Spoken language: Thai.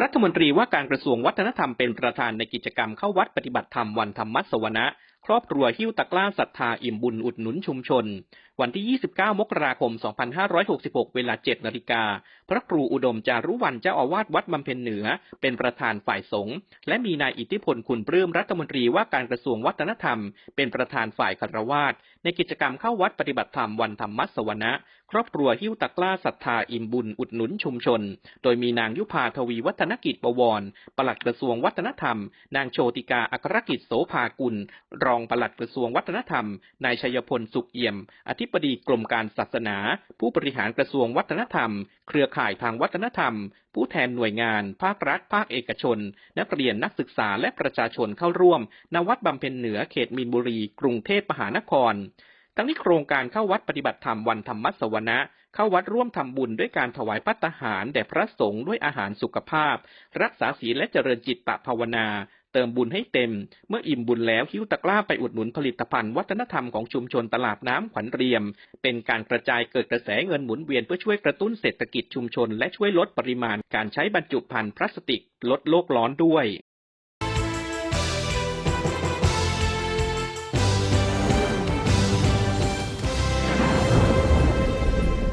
รัฐมนตรีว่าการกระทรวงวัฒนธรรมเป็นประธานในกิจกรรมเข้าวัดปฏิบัติธรรมวันธรรมสวนะ ครอบครัวหิ้วตะกร้าศรัทธาอิ่มบุญอุดหนุนชุมชน วันที่ 29 มกราคม 2566 เวลา 7 นาฬิกา พระครูอุดมจารุวันเจ้าอาวาสวัดบำเพ็ญเหนือ เป็นประธานฝ่ายสงฆ์และมีนายอิทธิพลคุณปลื้มรัฐมนตรีว่าการกระทรวงวัฒนธรรม เป็นประธานฝ่ายคารวาสในกิจกรรมเข้าวัดปฏิบัติธรรมวันธรรมสวนะครอบครัวหิ้วตะกร้าศรัทธาอิ่มบุญอุดหนุนชุมชน โดยมีนางยุพาทวีวัฒนกิจบวรปลัดกระทรวงวัฒนธรรม นางโชติกาอัครกิจโสภากุลรองปลัดกระทรวงวัฒนธรรม นายชัยพลสุขเอี่ยม อธิบดีกรมการศาสนา ผู้บริหารกระทรวงวัฒนธรรม เครือข่ายทางวัฒนธรรม ผู้แทนหน่วยงาน ภาครัฐ ภาคเอกชน นักเรียนนักศึกษาและประชาชนเข้าร่วม ณ วัดบำเพ็ญเหนือเขตมีนบุรี กรุงเทพมหานครทั้งนี้โครงการเข้าวัดปฏิบัติธรรมวันธรรมสวนะเข้าวัดร่วมทำบุญด้วยการถวายพัตตาหารแด่พระสงฆ์ด้วยอาหารสุขภาพ รักษาศีลและเจริญจิตตภาวนา เติมบุญให้เต็ม เมื่ออิ่มบุญแล้วคิ้วตะกร้าไปอุดหนุนผลิตภัณฑ์วัฒนธรรมของชุมชนตลาดน้ำขวัญเรียม เป็นการกระจายเกิดกระแสเงินหมุนเวียนเพื่อช่วยกระตุ้นเศรษฐกิจชุมชน และช่วยลดปริมาณการใช้บรรจุภัณฑ์พลาสติกลดโลกร้อนด้วย